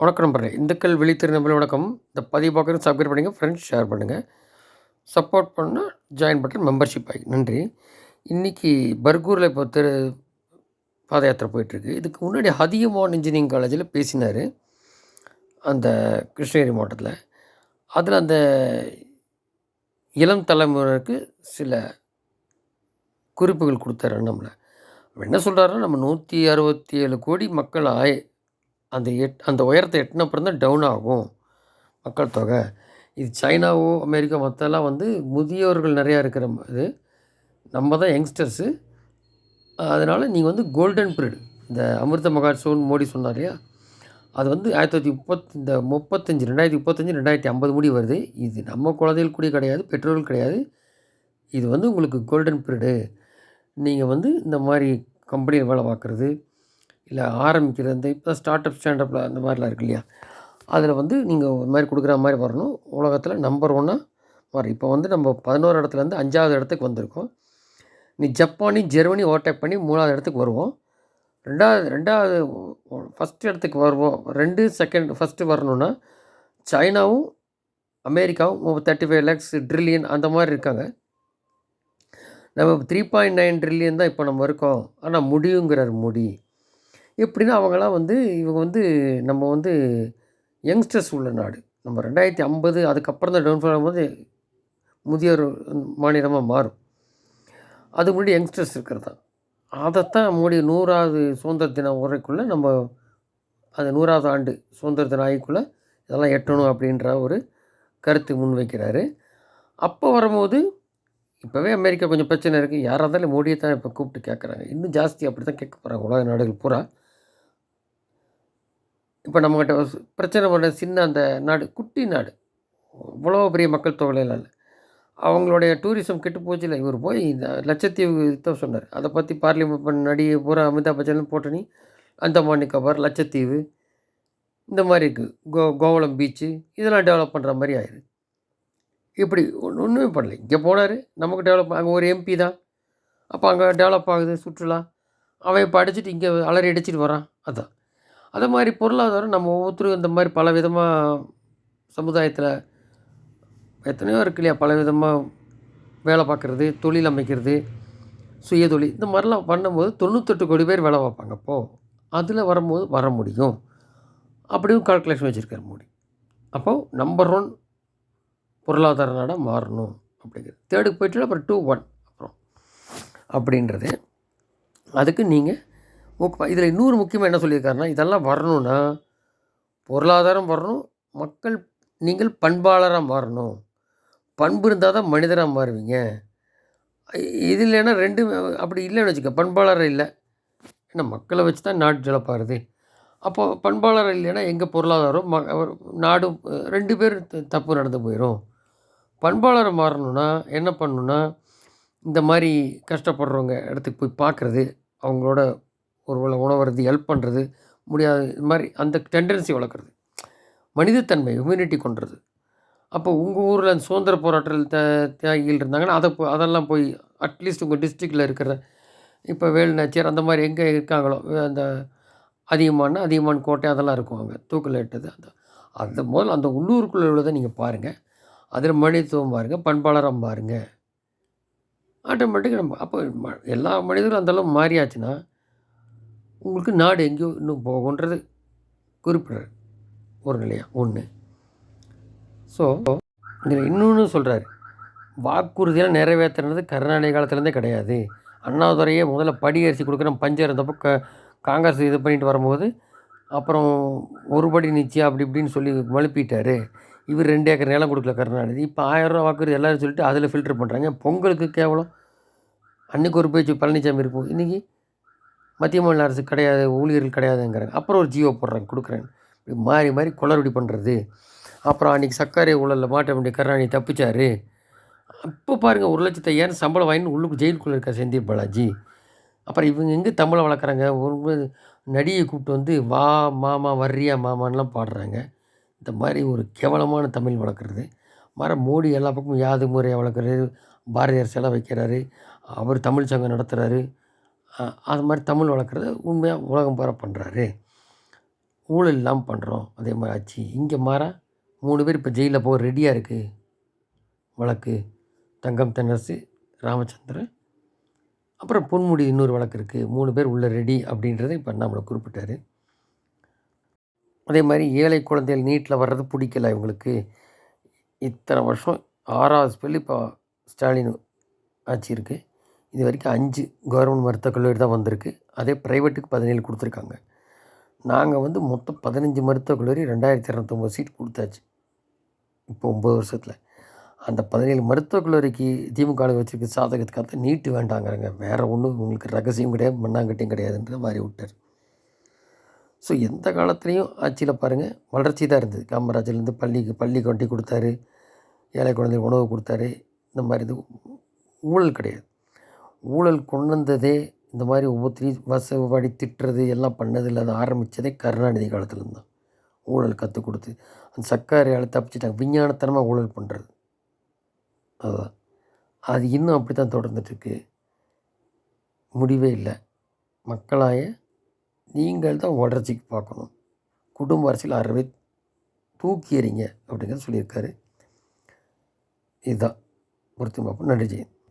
வணக்கம் நண்பர்களே. இந்துக்கள் விழித்திரு நம்பர் வணக்கம். இந்த பதிவு பார்க்குறது சப்ஸ்கிரைப் பண்ணுங்கள் ஃப்ரெண்ட்ஸ் ஷேர் பண்ணுங்கள் சப்போர்ட் பண்ணால் ஜாயின் பட்டன் மெம்பர்ஷிப் ஆகி. நன்றி. இன்றைக்கி பர்கூரில் இப்போ திரு பாத யாத்திரை போயிட்டுருக்கு. இதுக்கு முன்னாடி ஹதியமான் இன்ஜினியரிங் காலேஜில் பேசினார். அந்த கிருஷ்ணகிரி மாவட்டத்தில். அதில் அந்த இளம் தலைமுறைக்கு சில குறிப்புகள் கொடுத்தாரு நம்மளை என்ன சொல்கிறாருன்னா நம்ம நூற்றி அறுபத்தி ஏழு கோடி மக்கள் ஆய் அந்த எட் அந்த உயரத்தை எட்டின அப்புறம் தான் டவுன் ஆகும் மக்கள் தொகை. இது சைனாவோ அமெரிக்கா மற்றெல்லாம் வந்து முதியோர்கள் நிறையா இருக்கிற இது. நம்ம தான் யங்ஸ்டர்ஸு அதனால் நீங்கள் வந்து கோல்டன் பீரியடு இந்த அமிர்த மகாட்சோன்னு மோடி சொன்னார் இல்லையா? அது வந்து ஆயிரத்தி தொள்ளாயிரத்தி முப்பத்தி இந்த முப்பத்தஞ்சு ரெண்டாயிரத்தி முப்பத்தஞ்சு ரெண்டாயிரத்தி ஐம்பது முடி வருது. இது நம்ம குழந்தைகள் கூட கிடையாது பெற்றோர்கள் கிடையாது. இது வந்து உங்களுக்கு கோல்டன் பீரியடு நீங்கள் வந்து இந்த மாதிரி கம்பெனியில் வேலை பார்க்குறது இல்லை ஆரம்பிக்கிற இந்த இப்போ ஸ்டார்ட் அப் ஸ்டாண்டப்பில் அந்த மாதிரிலாம் இருக்கு இல்லையா? அதில் வந்து நீங்கள் ஒரு மாதிரி கொடுக்குற மாதிரி வரணும். உலகத்தில் நம்பர் ஒன்னாக மாறி இப்போ வந்து நம்ம பதினோரு இடத்துலேருந்து அஞ்சாவது இடத்துக்கு வந்திருக்கோம். நீ ஜப்பானி ஜெர்மனி ஓவர்டேக் பண்ணி மூணாவது இடத்துக்கு வருவோம். ரெண்டாவது ரெண்டாவது ஃபஸ்ட் இடத்துக்கு வருவோம். ரெண்டு செகண்ட் ஃபஸ்ட்டு வரணுன்னா சைனாவும் அமெரிக்காவும் தேர்ட்டி ஃபைவ் லேக்ஸ் ட்ரில்லியன் அந்த மாதிரி இருக்காங்க. நம்ம த்ரீ பாயிண்ட் நைன் ட்ரில்லியன் தான் இப்போ நம்ம இருக்கோம். ஆனால் முடியுங்கிறார் முடி எப்படின்னா அவங்களாம் வந்து இவங்க வந்து நம்ம வந்து யங்ஸ்டர்ஸ் உள்ள நாடு. நம்ம ரெண்டாயிரத்தி ஐம்பது அதுக்கப்புறம் தான் டவுன்ஃபால் ஆகும்போது முதியோர் மாநிலமாக மாறும். அது முன்னாடி யங்ஸ்டர்ஸ் இருக்கிறது? தான் அதைத்தான் மோடி நூறாவது சுதந்திர தினம் உரைக்குள்ளே நம்ம அது நூறாவது ஆண்டு சுதந்திர தினம் ஆகிக்குள்ளே இதெல்லாம் எட்டணும் அப்படின்ற ஒரு கருத்து முன்வைக்கிறாரு. அப்போ வரும்போது இப்போவே அமெரிக்கா கொஞ்சம் பிரச்சனை இருக்குது யாராக இருந்தாலும் மோடியை தான் இப்போ கூப்பிட்டு கேட்குறாங்க இன்னும் ஜாஸ்தி அப்படி தான் கேட்க போகிறாங்க உலக நாடுகள் பூரா. இப்போ நம்மக்கிட்ட பிரச்சனை பண்ண சின்ன அந்த நாடு குட்டி நாடு. இவ்வளோ பெரிய மக்கள் தொகையில் இல்லை. அவங்களுடைய டூரிசம் கெட்டு போச்சு இல்லை. இவர் போய் இந்த லட்சத்தீவு தான் சொன்னார். அதை பற்றி பார்லிமெண்ட் நடிகை பூரா அமிதாப் பச்சன் போட்டனி அந்தமான் நிக்கோபார் லட்சத்தீவு. இந்த மாதிரி இருக்குது கோ கோவளம் பீச்சு இதெல்லாம் டெவலப் பண்ணுற மாதிரி ஆயிடுது இப்படி ஒன்றுமே பண்ணல. இங்கே போனார். நமக்கு டெவலப் அங்கே ஒரு எம்பி தான். அப்போ அங்கே டெவலப் ஆகுது சுற்றுலா. அவன் இப்போ அடிச்சுட்டு இங்கே அலறி அடிச்சிட்டு வரான். அதான். அதை மாதிரி பொருளாதாரம் நம்ம ஒவ்வொருத்தரும் இந்த மாதிரி பல விதமாக சமுதாயத்தில் எத்தனையோ இருக்கு இல்லையா? பல விதமாக வேலை பார்க்குறது தொழில் அமைக்கிறது சுய தொழில் இந்த மாதிரிலாம் பண்ணும்போது தொண்ணூத்தெட்டு கோடி பேர் வேலை பார்ப்பாங்க. அப்போது அதில் வரும்போது வர முடியும். அப்படியும் கால்குலேஷன் வச்சுருக்காரு மோடி. அப்போது நம்பர் ஒன் பொருளாதார நாடாக மாறணும் அப்படிங்கிறது. தேர்டுக்கு போயிட்டு அப்புறம் டூ ஒன் அப்புறம் அப்படின்றது. அதுக்கு நீங்கள் ஊக்க இதில் இன்னொரு முக்கியமாக என்ன சொல்லியிருக்காருன்னா இதெல்லாம் வரணும்னா பொருளாதாரம் வரணும் மக்கள் நீங்கள் பண்பாளராக மாறணும். பண்பு இருந்தால் தான் மனிதராக மாறுவீங்க. இது இல்லைன்னா ரெண்டு அப்படி இல்லைன்னு வச்சுக்க பண்பாளர் இல்லை. ஏன்னா மக்களை வச்சு தான் நாடு ஜலப்பாருது. அப்போது பண்பாளர் இல்லைன்னா எங்கள் பொருளாதாரம் ம நாடு ரெண்டு பேர் தப்பு நடந்து போயிடும் பண்பாளரை மாறணும்னா என்ன பண்ணணுன்னா இந்த மாதிரி கஷ்டப்படுறவங்க இடத்துக்கு போய் பார்க்குறது அவங்களோட ஒரு வேளை உணவருது ஹெல்ப் பண்ணுறது முடியாது இது மாதிரி அந்த டெண்டன்சி வளர்க்குறது. மனிதத்தன்மை ஹியூமினிட்டி கொண்டுறது அப்போ உங்கள் ஊரில் அந்த சுதந்திர போராட்டத்தில் த தியாகிகள் இருந்தாங்கன்னா அதை போ அதெல்லாம் போய் அட்லீஸ்ட் உங்கள் டிஸ்ட்ரிக்டில் இருக்கிற இப்போ வேலு நாச்சியார் அந்த மாதிரி எங்கே இருக்காங்களோ அந்த அதிகமான அதிகமான கோட்டை அதெல்லாம் இருக்கும் அங்கே தூக்கில் இட்டது அந்த அந்த முதல்ல அந்த உள்ளூருக்குள்ளே உள்ளதை நீங்கள் பாருங்கள் அதில் மனிதத்துவம் பாருங்கள் பண்பாளராக பாருங்கள் ஆட்டோமேட்டிக்காக நம்ம அப்போ எல்லா மனிதர்களும் அந்தளவு மாறியாச்சுன்னா உங்களுக்கு நாடு எங்கேயோ இன்னும் போகுன்றது குறிப்பிட்றாரு. ஒரு நிலையாக ஒன்று ஸோ இதில் இன்னொன்று சொல்கிறாரு வாக்குறுதியெல்லாம் நிறைவேற்றுறது கருணாநிதி காலத்துலேருந்தே கிடையாது. அண்ணாதுரையே முதல்ல படி அரிசி கொடுக்குறோம் பஞ்சம் இருந்தப்போ க காங்கிரஸ் இது பண்ணிட்டு வரும்போது அப்புறம் ஒரு படி நிச்சயம் அப்படி இப்படின்னு சொல்லி மழுப்பிட்டார். இவர் ரெண்டு ஏக்கர் நிலம் கொடுக்கல கருணாநிதி. இப்போ ஆயிரரூவா வாக்குறுதி எல்லோரும் சொல்லிட்டு அதில் ஃபில்டர் பண்ணுறாங்க பொங்கலுக்கு கேவலம். அன்றைக்கி ஒரு பேச்சு பழனிசாமி இருக்கும். இன்றைக்கி மத்திய மாநில அரசு கிடையாது ஊழியர்கள் கிடையாதுங்கிறாங்க. அப்புறம் ஒரு ஜியோ போடுறாங்க கொடுக்குறேன் இப்படி மாறி மாறி குளறுபடி பண்ணுறது அப்புறம் அன்றைக்கி சர்க்காரி ஊழலில் மாட்ட வேண்டிய கருணாநிதி தப்பிச்சார். இப்போ பாருங்கள் ஒரு லட்சத்தை ஏன் சம்பளம் வாங்கினு உள்ளுக்கு ஜெயிலுக்குள்ளே இருக்க செந்தில் பாலாஜி. அப்புறம் இவங்க எங்கே தமிழை வளர்க்குறாங்க? ஒரு நடிகை கூப்பிட்டு வந்து வா மாமா வர்றியா மாமான்லாம் பாடுறாங்க. இந்த மாதிரி ஒரு கேவலமான தமிழ் வளர்க்குறது. மர மோடி எல்லா பக்கமும் யாது முறையாக வளர்க்குறாரு பாரதியார் சிலை வைக்கிறாரு. அவர் தமிழ் சங்கம் நடத்துகிறாரு அது மாதிரி தமிழ் வளர்க்குறத உண்மையாக உலகம் பூரா பண்ணுறாரு ஊழல் இல்லாமல் பண்ணுறோம் அதே மாதிரி ஆச்சு. இங்கே மாறா மூணு பேர் இப்போ ஜெயிலில் போக ரெடியாக இருக்குது வழக்கு. தங்கம் தென்னரசு ராமச்சந்திரன். அப்புறம் பொன்முடி இன்னொரு வழக்கு இருக்குது மூணு பேர் உள்ள ரெடி அப்படின்றத இப்போ நம்மளை குறிப்பிட்டார். அதே மாதிரி ஏழை குழந்தைகள் நீட்டில் வர்றது பிடிக்கல இவங்களுக்கு. இத்தனை வருஷம் ஆறாவது ஸ்பெல் இப்போ ஸ்டாலின் ஆட்சி இருக்குது இது வரைக்கும் அஞ்சு கவர்மெண்ட் மருத்துவக் கல்லூரி தான் வந்திருக்கு. அதே ப்ரைவேட்டுக்கு பதினேழு கொடுத்துருக்காங்க. நாங்கள் வந்து மொத்தம் பதினஞ்சு மருத்துவக் கல்லூரி ரெண்டாயிரத்தி இரநூத்தொம்பது சீட் கொடுத்தாச்சு. இப்போ ஒம்பது வருஷத்தில். அந்த பதினேழு மருத்துவக் கல்லூரிக்கு திமுக வச்சுருக்க சாதகத்துக்காக நீட்டு வேண்டாங்கிறாங்க. வேறு ஒன்றும் உங்களுக்கு ரகசியம் கிடையாது மண்ணாங்கட்டியும் கிடையாதுன்ற மாதிரி விட்டார். ஸோ எந்த காலத்துலேயும் ஆட்சியில் பாருங்கள் வளர்ச்சி தான் இருந்தது. காமராஜர்லேருந்து பள்ளிக்கு பள்ளி வண்டி கொடுத்தாரு. ஏழை குழந்தை உணவு கொடுத்தாரு. இந்த மாதிரி இது ஊழல் கிடையாது. ஊழல் கொண்டு வந்ததே இந்த மாதிரி ஒவ்வொருத்தரையும் வசவாடி திட்டுறது எல்லாம் பண்ணதில் அதை ஆரம்பித்ததே கருணாநிதி காலத்துலேருந்து தான் ஊழல் கற்றுக் கொடுத்து அந்த சர்க்காரியால் தப்பிச்சிட்டாங்க. விஞ்ஞானத்தனமாக ஊழல் பண்ணுறது அதுதான் அது இன்னும் அப்படி தான் தொடர்ந்துட்டுருக்கு. முடிவே இல்லை. மக்களாய நீங்கள் தான் வளர்ச்சிக்கு பார்க்கணும். குடும்ப அரசியல் அறவே தூக்கி எறிங்க அப்படிங்கிறத சொல்லியிருக்காரு. இதுதான். பொறுத்து பார்ப்போம். நன்றி ஜெயந்த்